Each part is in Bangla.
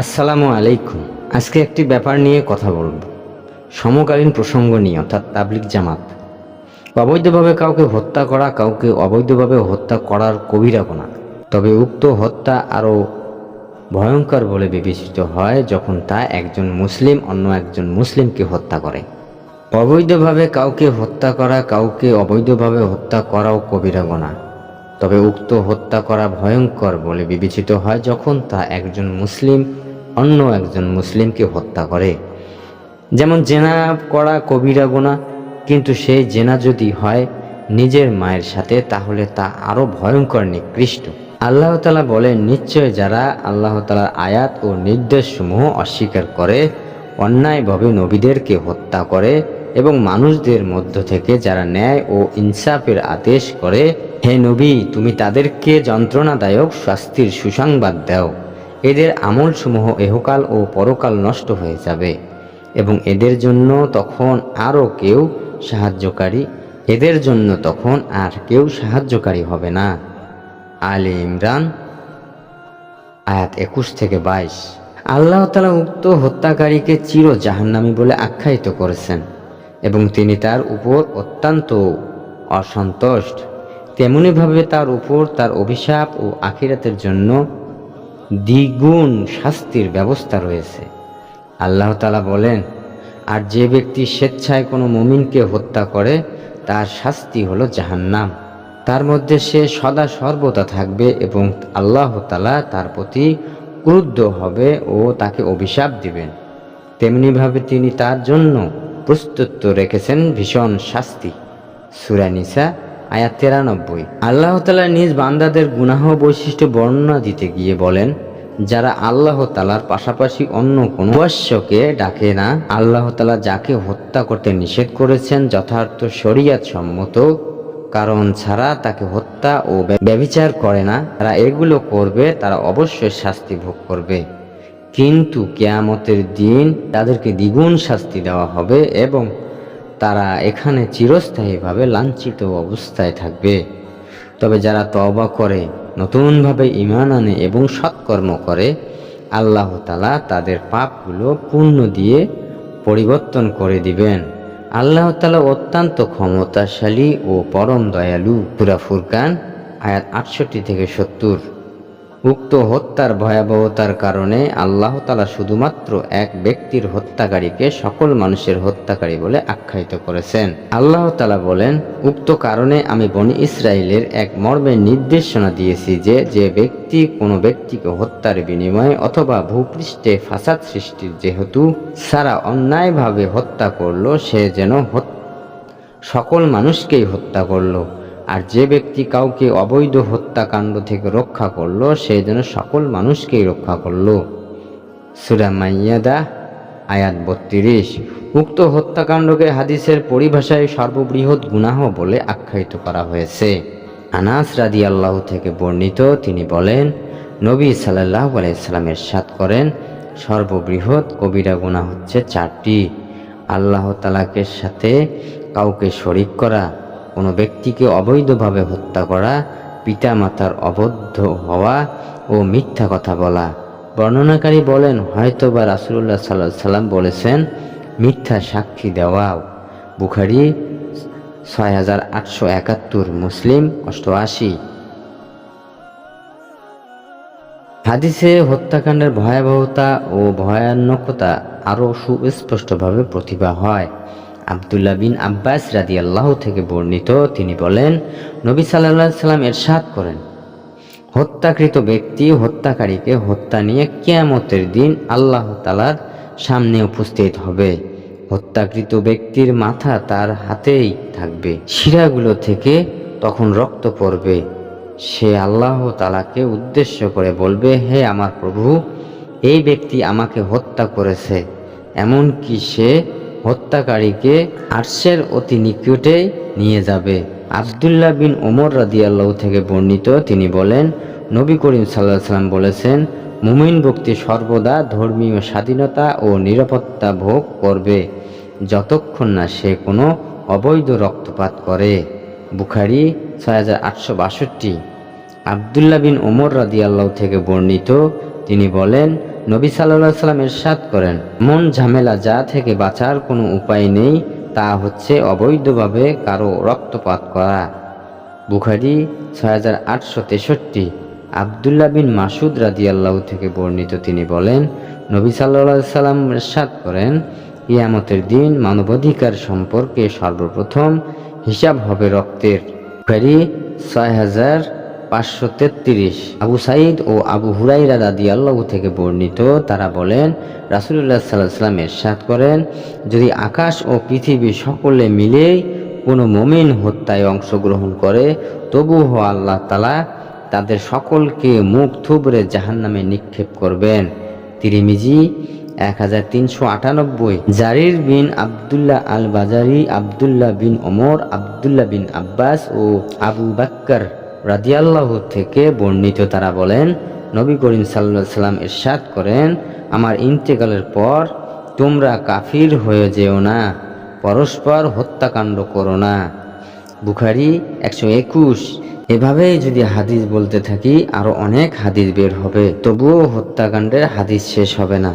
আসসালামু আলাইকুম। আজকে একটি ব্যাপার নিয়ে কথা বলব। সমকালীন প্রসঙ্গ নিয়ে, অর্থাৎ তাবলিক জামাত। অবৈধভাবে কাউকে হত্যা করা, কাউকে অবৈধভাবে হত্যা করার কবিরা গোনা। তবে উক্ত হত্যা আরও ভয়ঙ্কর বলে বিবেচিত হয় যখন তা একজন মুসলিম অন্য একজন মুসলিমকে হত্যা করে। অবৈধভাবে কাউকে হত্যা করা, কাউকে অবৈধভাবে হত্যা করাও কবিরা গোনা। তবে উক্ত হত্যা করা ভয়ঙ্কর বলে বিবেচিত হয় যখন তা একজন মুসলিম অন্য একজন মুসলিমকে হত্যা করে। যেমন জেনা করা কবিরা গোনা কিন্তু সেই জেনা যদি হয় নিজের মায়ের সাথে, তাহলে তা আরও ভয়ঙ্কর নিকৃষ্ট। আল্লাহ তালা বলেন, নিশ্চয় যারা আল্লাহ তালার আয়াত ও নির্দেশসমূহ অস্বীকার করে, অন্যায়ভাবে নবীদেরকে হত্যা করে এবং মানুষদের মধ্য থেকে যারা ন্যায় ও ইনসাফের আদেশ করে, হে নবী, তুমি তাদেরকে যন্ত্রণাদায়ক শাস্তির সুসংবাদ দাও। এদের আমলসমূহ এহকাল ও পরকাল নষ্ট হয়ে যাবে এবং এদের জন্য তখন আরও কেউ সাহায্যকারী, এদের জন্য তখন আর কেউ সাহায্যকারী হবে না। আলী ইমরান, আয়াত একুশ থেকে বাইশ। আল্লাহ তালা উক্ত হত্যাকারীকে চির জাহান্নামী বলে আখ্যায়িত করেছেন এবং তিনি তার উপর অত্যন্ত অসন্তুষ্ট। তেমনিভাবে তার উপর তার অভিশাপ ও আখিরাতের জন্য দ্বিগুণ শাস্তির ব্যবস্থা রয়েছে। আল্লাহ তালা বলেন, আর যে ব্যক্তি স্বেচ্ছায় কোনো মুমিনকে হত্যা করে, তার শাস্তি হলো জাহান্নাম। তার মধ্যে সে সদা সর্বদা থাকবে এবং আল্লাহ তালা তার প্রতি ক্রুদ্ধ হবে ও তাকে অভিশাপ দিবেন। তেমনিভাবে তিনি তার জন্য প্রস্তুত রেখেছেন ভীষণ শাস্তি। সুরানিসা আয়াত তেরানব্বই। আল্লাহ তালা নিজ বান্দাদের গুনাহ বৈশিষ্ট্য বর্ণনা দিতে গিয়ে বলেন, যারা আল্লাহ তালার পাশাপাশি অন্য কোনো উপাস্যকে ডাকে না, আল্লাহ তালা যাকে হত্যা করতে নিষেধ করেছেন যথার্থ শরিয়াত সম্মত কারণ ছাড়া তাকে হত্যা ও ব্যবিচার করে না। তারা এগুলো করবে, তারা অবশ্যই শাস্তি ভোগ করবে। কিন্তু কেয়ামতের দিন তাদেরকে দ্বিগুণ শাস্তি দেওয়া হবে এবং তারা এখানে চিরস্থায়ীভাবে লাঞ্ছিত অবস্থায় থাকবে। তবে যারা তওবা করে, নতুনভাবে ইমান আনে এবং সৎকর্ম করে, আল্লাহ তালা তাদের পাপগুলো পূর্ণ দিয়ে পরিবর্তন করে দিবেন। আল্লাহ তালা অত্যন্ত ক্ষমতাশালী ও পরম দয়ালু। পুরা ফুরকান, আয়াত আটষট্টি থেকে সত্তর। উক্ত হত্যার ভয়াবহতার কারণে আল্লাহ তালা শুধুমাত্র এক ব্যক্তির হত্যাকারীকে সকল মানুষের হত্যাকারী বলে আখ্যায়িত করেছেন। আল্লাহ তালা বলেন, উক্ত কারণে আমি বনি ইসরায়েলের এক মর্মের নির্দেশনা দিয়েছি যে যে ব্যক্তি কোনো ব্যক্তিকে হত্যার বিনিময়ে অথবা ভূপৃষ্ঠে ফাসাদ সৃষ্টির যেহেতু সারা অন্যায়ভাবে হত্যা করল, সে যেন সকল মানুষকেই হত্যা করল। আর যে ব্যক্তি কাউকে অবৈধ হত্যাকাণ্ড থেকে রক্ষা করল, সে যেন সকল মানুষকেই রক্ষা করল। সুরা মাইয়াদা, আয়াত বত্রিশ। উক্ত হত্যাকাণ্ডকে হাদিসের পরিভাষায় সর্ববৃহৎ গুনাহ বলে আখ্যায়িত করা হয়েছে। আনাস রাদি আল্লাহ থেকে বর্ণিত, তিনি বলেন, নবী সাল্লাহ আলাইসাল্লামের সাত করেন, সর্ববৃহৎ কবিরা গুণা হচ্ছে চারটি। আল্লাহ তালাকে সাথে কাউকে শরিক করা কোনো ব্যক্তিকে অবৈধভাবে হত্যা করা, পিতামাতার অবদ্ধ হওয়া ও মিথ্যা কথা বলা। বর্ণনাকারী বলেন হয়তো বা রাসুল্লাহ সাল্লাহ সাল্লাম বলেছেন, মিথ্যা সাক্ষী দেওয়া বুখারি ছয় হাজার আটশো একাত্তর, মুসলিম অষ্টআশি। হাদিসে হত্যাকাণ্ডের ভয়াবহতা ও ভয়ানকতা আরও সুস্পষ্টভাবে প্রতিভা হয়। আবদুল্লাহ বিন আব্বাস রাদি আল্লাহ থেকে বর্ণিত, তিনি বলেন, নবী সাল্লাহ সাল্লাম এরশাদ করেন। হত্যাকৃত ব্যক্তি হত্যাকারীকে হত্যা নিয়ে কেয়ামতের দিন আল্লাহ তালার সামনে উপস্থিত হবে। হত্যাকৃত ব্যক্তির মাথা তার হাতেই থাকবে। শিরাগুলো থেকে তখন রক্ত পড়বে। সে আল্লাহ তালাকে উদ্দেশ্য করে বলবে, হে আমার প্রভু, এই ব্যক্তি আমাকে হত্যা করেছে। এমনকি সে হত্যাকারীকে আর্শের অতি নিকটে নিয়ে যাবে। আবদুল্লাহ বিন ওমর রাদিয়াল্লাহ থেকে বর্ণিত তিনি বলেন, নবী করিম সাল্লাহ সাল্লাম বলেছেন, মুমিন ব্যক্তি সর্বদা ধর্মীয় স্বাধীনতা ও নিরাপত্তা ভোগ করবে, যতক্ষণ না সে কোনো অবৈধ রক্তপাত করে। বুখারি ছয় হাজার আটশো বাষট্টি। আবদুল্লাহ বিন ওমর রাদিয়াল্লাহ থেকে বর্ণিত তিনি বলেন নবী সাল্লাহ সাল্লাম এরশাদ করেন, মন ঝামেলা যা থেকে বাঁচার কোনো উপায় নেই, তা হচ্ছে অবৈধভাবে কারও রক্তপাত করা। বুখারি ছয় হাজার আটশো তেষট্টি, আবদুল্লাহ বিন মাসুদ রাদিয়াল্লাহু থেকে বর্ণিত তিনি বলেন, নবী সাল্লাহ সাল্লাম এরশাদ করেন ইয়ামতের দিন মানবাধিকার সম্পর্কে সর্বপ্রথম হিসাব হবে রক্তের। বুখারি ছয় হাজার পাঁচশো তেত্রিশ। আবু সাইদ ও আবু হুরাইরা দাদি আল্লাহ থেকে বর্ণিত, তারা বলেন, রাসুলুল্লাহ সাল্লাহ সাল্লাম এরশাদ করেন, যদি আকাশ ও পৃথিবী সকলে মিলেই কোনো মমিন হত্যায় অংশগ্রহণ করে, তবুও আল্লাহ তালা তাদের সকলকে মুখ থুবড়ে জাহান নামে নিক্ষেপ করবেন। তিরিমিজি এক হাজার তিনশো আটানব্বই। জারির বিন আবদুল্লাহ আল বাজারি আবদুল্লাহ বিন ওমর, আবদুল্লাহ বিন আব্বাস ও আবু বাক্কর রাদিয়াল্লাহ থেকে বর্ণিত তারা বলেন, নবী করিম সাল্লাহ সাল্লাম ইরশাদ করেন, আমার ইন্তেকালের পর তোমরা কাফির হয়ে যেও না, পরস্পর হত্যাকাণ্ড করো না। বুখারি একশো একুশ। এভাবেই যদি হাদিস বলতে থাকি আরও অনেক হাদিস বের হবে, তবুও হত্যাকাণ্ডের হাদিস শেষ হবে না।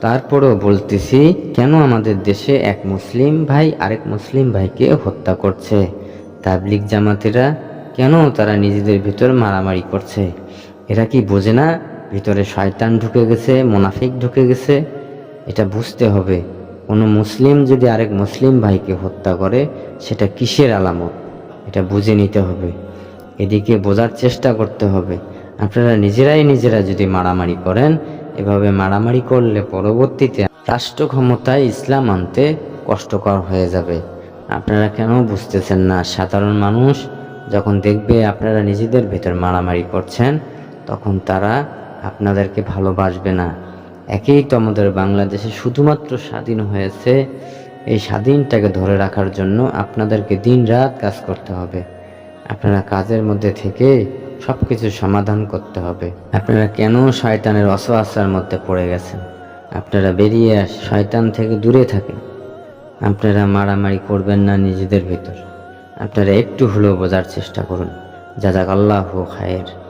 তারপরেও বলতেছি, কেন আমাদের দেশে এক মুসলিম ভাই আরেক মুসলিম ভাইকে হত্যা করছে? তাবলিক জামাতিরা কেন তারা নিজেদের ভিতর মারামারি করছে? এরা কি বোঝে না ভিতরে শয়তান ঢুকে গেছে, মোনাফিক ঢুকে গেছে? এটা বুঝতে হবে। কোনো মুসলিম যদি আরেক মুসলিম ভাইকে হত্যা করে, সেটা কিসের আলামত? এটা বুঝে নিতে হবে। এদিকে বোঝার চেষ্টা করতে হবে। আপনারা নিজেরাই নিজেরা যদি মারামারি করেন, এভাবে মারামারি করলে পরবর্তীতে রাষ্ট্র ক্ষমতায় ইসলাম আনতে কষ্টকর হয়ে যাবে। আপনারা কেন বুঝতেছেন না? সাধারণ মানুষ যখন দেখবে আপনারা নিজেদের ভেতর মারামারি করছেন, তখন তারা আপনাদেরকে ভালোবাসবে না। একেই তো আমাদের বাংলাদেশে শুধুমাত্র স্বাধীন হয়েছে। এই স্বাধীনটাকে ধরে রাখার জন্য আপনাদেরকে দিন রাত কাজ করতে হবে। আপনারা কাজের মধ্যে থেকে সব কিছু সমাধান করতে হবে। আপনারা কেন শয়তানের অসহাসার মধ্যে পড়ে গেছেন? আপনারা বেরিয়ে আস, শয়তান থেকে দূরে থাকেন। আপনারা মারামারি করবেন না নিজেদের ভিতর। আপনারা একটু হলেও বোঝার চেষ্টা করুন। যা যাক আল্লাহ খায়ের।